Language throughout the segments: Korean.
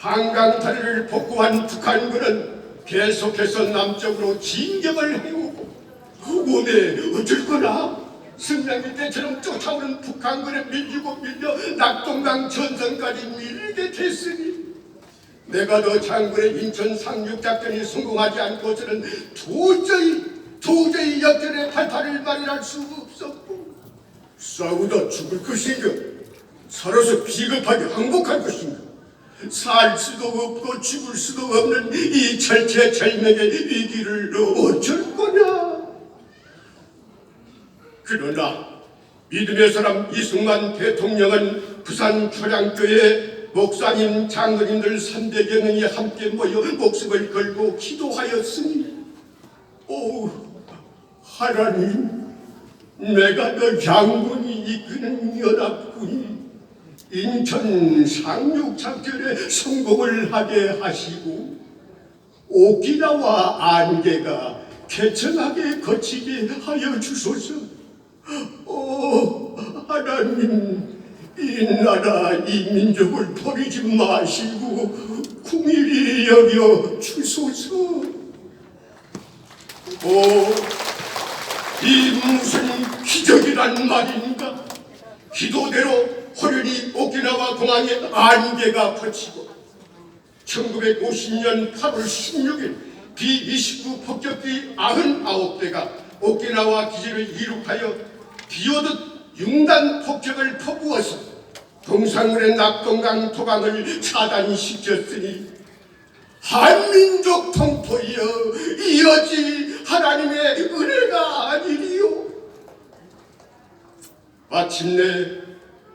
한강 다리를 복구한 북한군은 계속해서 남쪽으로 진격을 해오고 오메 어쩔 거나 승량기 때처럼 쫓아오는 북한군에 밀리고 밀려 낙동강 전선까지 밀리게 됐으니 내가 너 장군의 인천 상륙 작전이 성공하지 않고서는 도저히 도저히 역전의 발판을 마련할 수 없었고 싸우다 죽을 것인가? 살아서 비겁하게 항복할 것인가 살 수도 없고 죽을 수도 없는 이 절체절명의 위기를 어쩔 거냐? 그러나 믿음의 사람 이승만 대통령은 부산 초량교회 목사님 장로님들 300여 명이 함께 모여 목숨을 걸고 기도하였으니 오 하나님 내가 너 장군이 이끄는 연합군이 인천 상륙 작전에 성공을 하게 하시고 오키나와 안개가 개천하게 거치게 하여 주소서. 오 하나님 이 나라 이 민족을 버리지 마시고 궁일이 여겨 주소서. 오이 무슨 기적이란 말인가? 기도대로 호련히 오키나와 공항에 안개가 펼치고 1950년 8월 16일 B-29 폭격기 99대가 오키나와 기지를 이륙하여 비오듯 융단 폭격을 퍼부어서 동상군의 낙동강 토강을 차단시켰으니 한민족 통포이여 이어지 하나님의 은혜가 아니리요. 마침내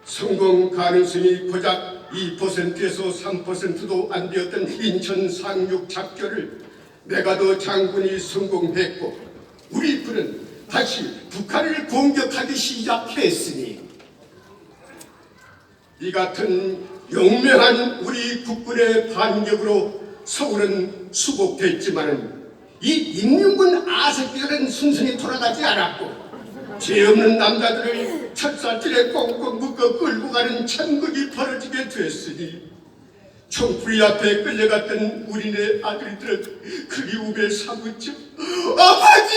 성공 가능성이 고작 2%에서 3%도 안 되었던 인천 상륙 작전을 내가 더 장군이 성공했고 우리 군은 다시 북한을 공격하기 시작했으니 이 같은 용맹한 우리 국군의 반격으로 서울은 수복됐지만은 이 인민군 아새끼들은 순순히 돌아가지 않았고 죄 없는 남자들을 철사줄에 꽁꽁 묶어 끌고 가는 천국이 벌어지게 됐으니 총풀이 앞에 끌려갔던 우리네 아들들은 그리움에 사무쳐 아버지!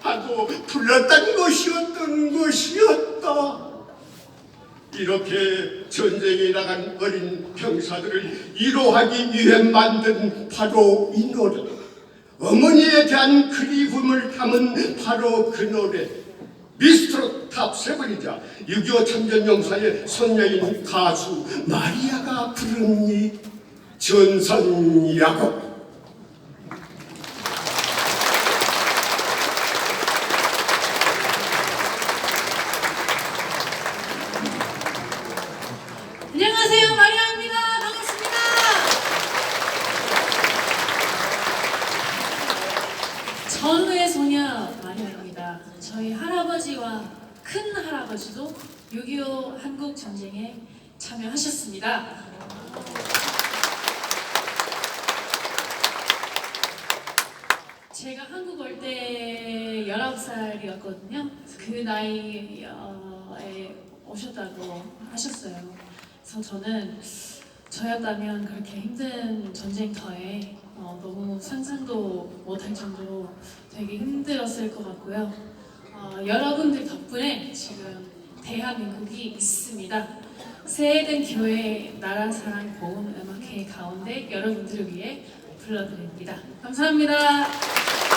하고 불렀던 것이었던 것이었다? 이렇게 전쟁에 나간 어린 병사들을 위로하기 위해 만든 바로 이 노래 어머니 에 대한 그리움을 담은 바로 그 노래. 미스트롯 탑 세븐이자 6.25 참전용사의 손녀인 가수 마리아가 부르니 전선 야곱 안녕하세요 마리아입니다 반갑습니다 전우의 소녀 마리아입니다. 저희 할아버지와 큰 할아버지도 6.25 한국 전쟁에 참여하셨습니다. 제가 한국 올 때 19살이었거든요. 그 나이에 오셨다고 하셨어요. 그래서 저는 저였다면 그렇게 힘든 전쟁터에 어, 너무 상상도 못할 정도로 되게 힘들었을 것 같고요. 어, 여러분들 덕분에 지금 대한민국이 있습니다. 새해든 교회 나라 사랑 보험 음악회 가운데 여러분들을 위해 불러드립니다. 감사합니다.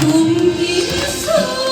봄이 서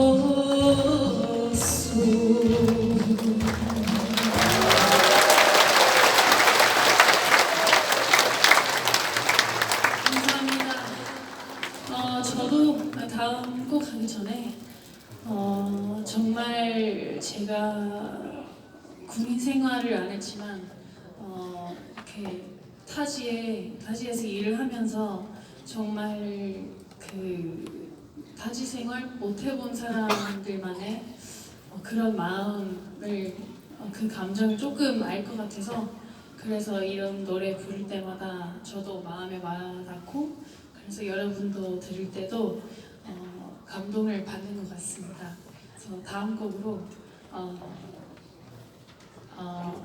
어 저도 다음 곡 가기 전에 어, 정말 제가 군인 생활을 안 했지만 어, 이렇게 타지에 타지에서 일을 하면서 정말 그 타지 생활 못 해본 사람들만의 어, 그런 마음을 어, 그 감정을 조금 알 것 같아서 그래서 이런 노래 부를 때마다 저도 마음에 와닿고 그래서 여러분도 들을 때도 어, 감동을 받는 것 같습니다. 그래서 다음 곡으로 어, 어,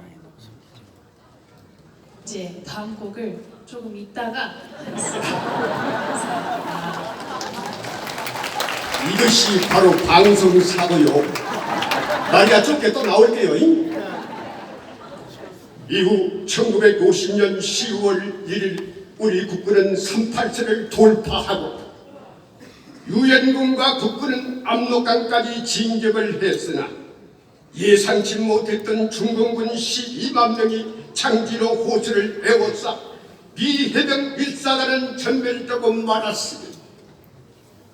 이제 다음 곡을 조금 이따가 하겠습니다. 이것이 바로 방송 사고요. 날이 좁게 또 나올게요. 잉? 이후 1950년 10월 1일 우리 국군은 38세를 돌파하고 유엔군과 국군은 압록강까지 진격을 했으나 예상치 못했던 중공군 12만 명이 창지로 호수를 에워싸 비해병 일사단은 전멸되고 말았으니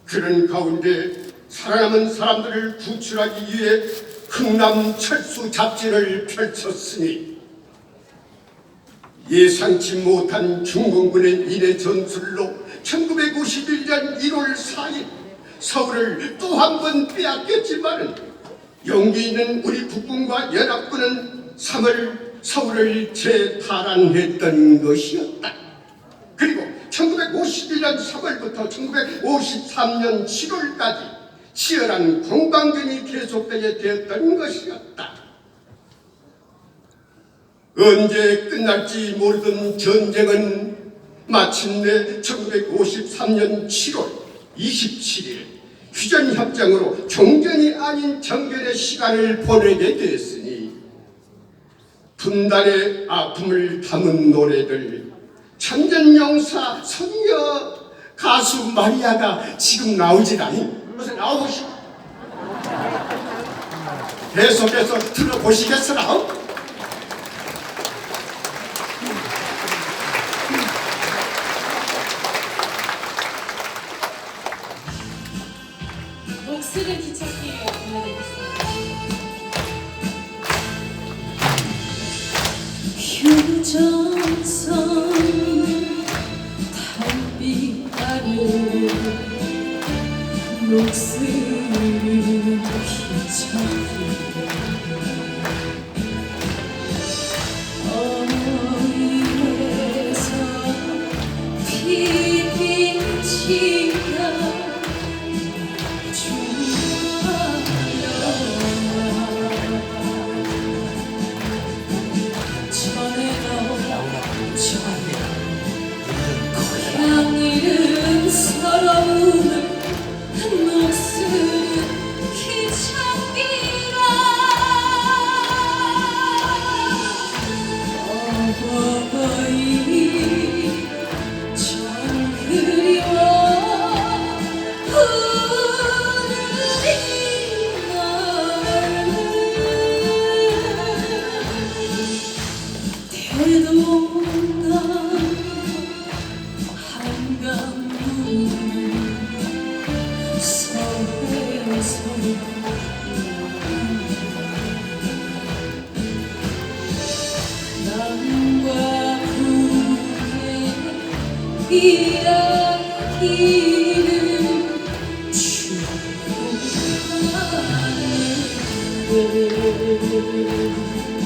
그런 가운데 살아남은 사람들을 구출하기 위해 흥남 철수 작전을 펼쳤으니 예상치 못한 중공군의 인해 전술로 1951년 1월 4일 서울을 또 한 번 빼앗겼지만은 용기 있는 우리 국군과 연합군은 3월 서울을 재탈환했던 것이었다. 그리고 1951년 3월부터 1953년 7월까지 치열한 공방전이 계속되게 되었던 것이었다. 언제 끝날지 모르던 전쟁은 마침내 1953년 7월 27일 휴전협정으로 종전이 아닌 정전의 시간을 보내게 됐으니 분단의 아픔을 담은 노래들 천전용사 선녀 가수 마리아가 지금 나오질 않니? 무슨 나오시오? 계속해서 들어보시겠으나? 목숨을 뒤찾기 보내드리겠습니다. 휴전선 목숨 with you.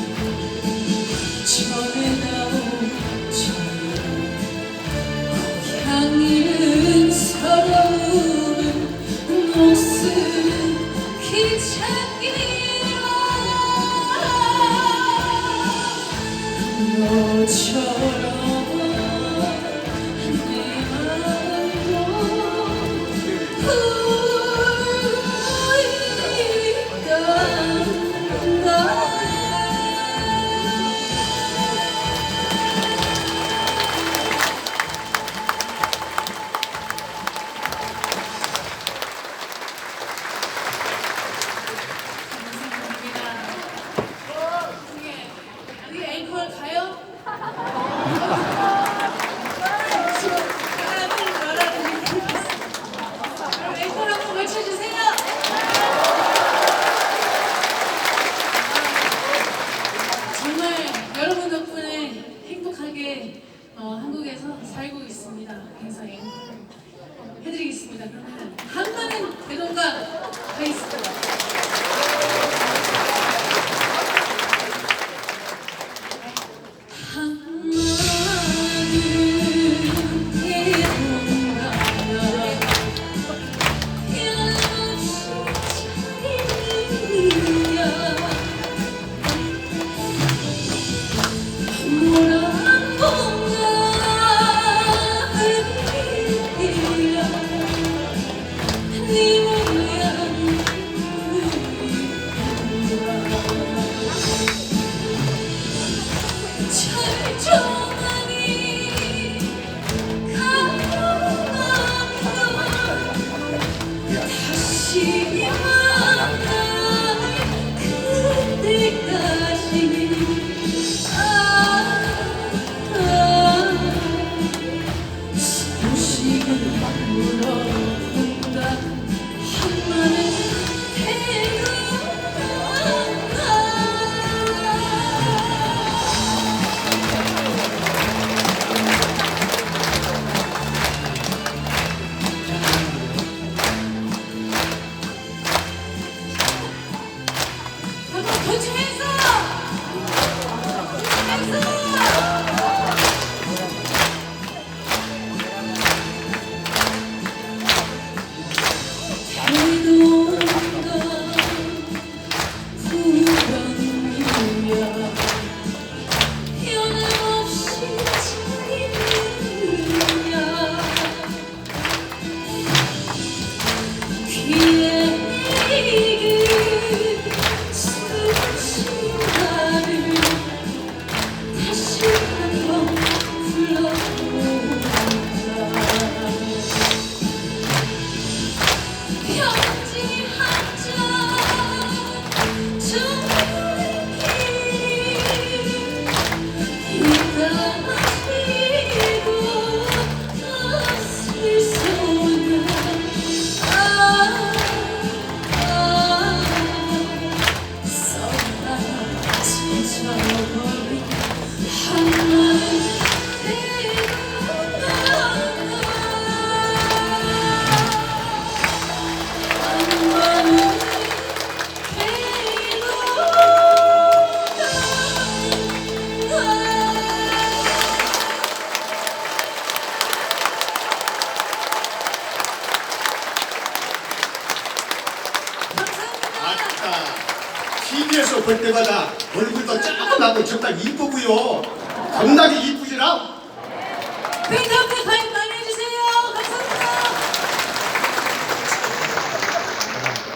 조그맣